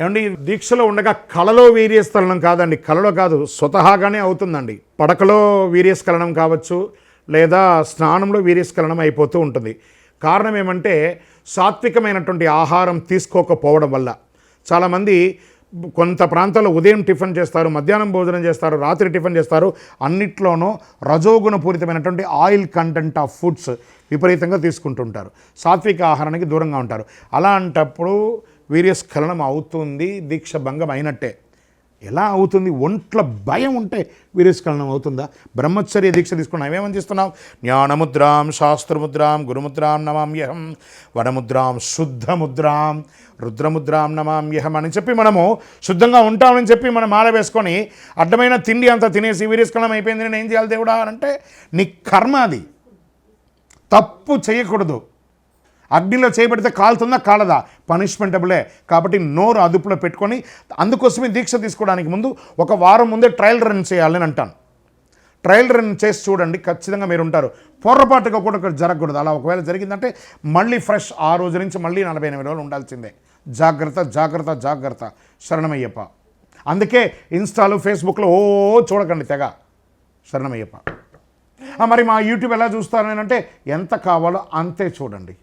ఏమండి దీక్షలో ఉండగా కళలో వీర్యస్ఖలనం కాదండి. కళలో కాదు స్వతహాగానే అవుతుందండి. పడకలో వీర్యస్ఖలనం కావచ్చు లేదా స్నానంలో వీర్యస్ఖలనం అయిపోతూ ఉంటుంది. కారణం ఏమంటే సాత్వికమైనటువంటి ఆహారం తీసుకోకపోవడం వల్ల. చాలామంది కొంత ప్రాంతాల్లో ఉదయం టిఫిన్ చేస్తారు మధ్యాహ్నం భోజనం చేస్తారు రాత్రి టిఫిన్ చేస్తారు. అన్నిట్లోనూ రజోగుణపూరితమైనటువంటి ఆయిల్ కంటెంట్ ఆఫ్ ఫుడ్స్ విపరీతంగా తీసుకుంటుంటారు. సాత్విక ఆహారానికి దూరంగా ఉంటారు. అలాంటప్పుడు వీర్యస్ఖలనం అవుతుంది దీక్ష భంగం అయినట్టే. ఎలా అవుతుంది? ఒంట్లో భయం ఉంటే వీర్యస్ఖలనం అవుతుందా? బ్రహ్మచర్య దీక్ష తీసుకున్నాం ఏమేమని చేస్తున్నాం? జ్ఞానముద్రాం శాస్త్రముద్రాం గురుముద్రాం నమామ్యహం వనముద్రాం శుద్ధముద్రాం రుద్రముద్రాం నమామ్యహం అని చెప్పి మనము శుద్ధంగా ఉంటామని చెప్పి మనం మాల వేసుకొని అడ్డమైన తిండి అంతా తినేసి వీర్యస్ఖలనం అయిపోయింది నేను ఏం చేయాలి దేవుడా అంటే నీ కర్మ అది. తప్పు చేయకూడదు. అగ్నిలో చేయబడితే కాలుతుందా? కాలదా? పనిష్మెంటబులే కాబట్టి నోరు అదుపులో పెట్టుకొని అందుకోసమే దీక్ష తీసుకోవడానికి ముందు ఒక వారం ముందే ట్రయల్ రన్ చేయాలని అంటాను. ట్రయల్ రన్ చేసి చూడండి ఖచ్చితంగా మీరు ఉంటారు పొరపాటుగా కూడా ఇక్కడ జరగకూడదు. అలా ఒకవేళ జరిగిందంటే మళ్ళీ ఫ్రెష్ ఆ రోజు నుంచి మళ్ళీ నలభై ఎనిమిది రోజులు ఉండాల్సిందే. జాగ్రత్త జాగ్రత్త జాగ్రత్త. శరణమయ్యప్ప. అందుకే ఇన్స్టాలు ఫేస్బుక్లో ఓ చూడకండి తెగ. శరణమయ్యప్ప. మరి మా యూట్యూబ్ ఎలా చూస్తారు అంటే ఎంత కావాలో అంతే చూడండి.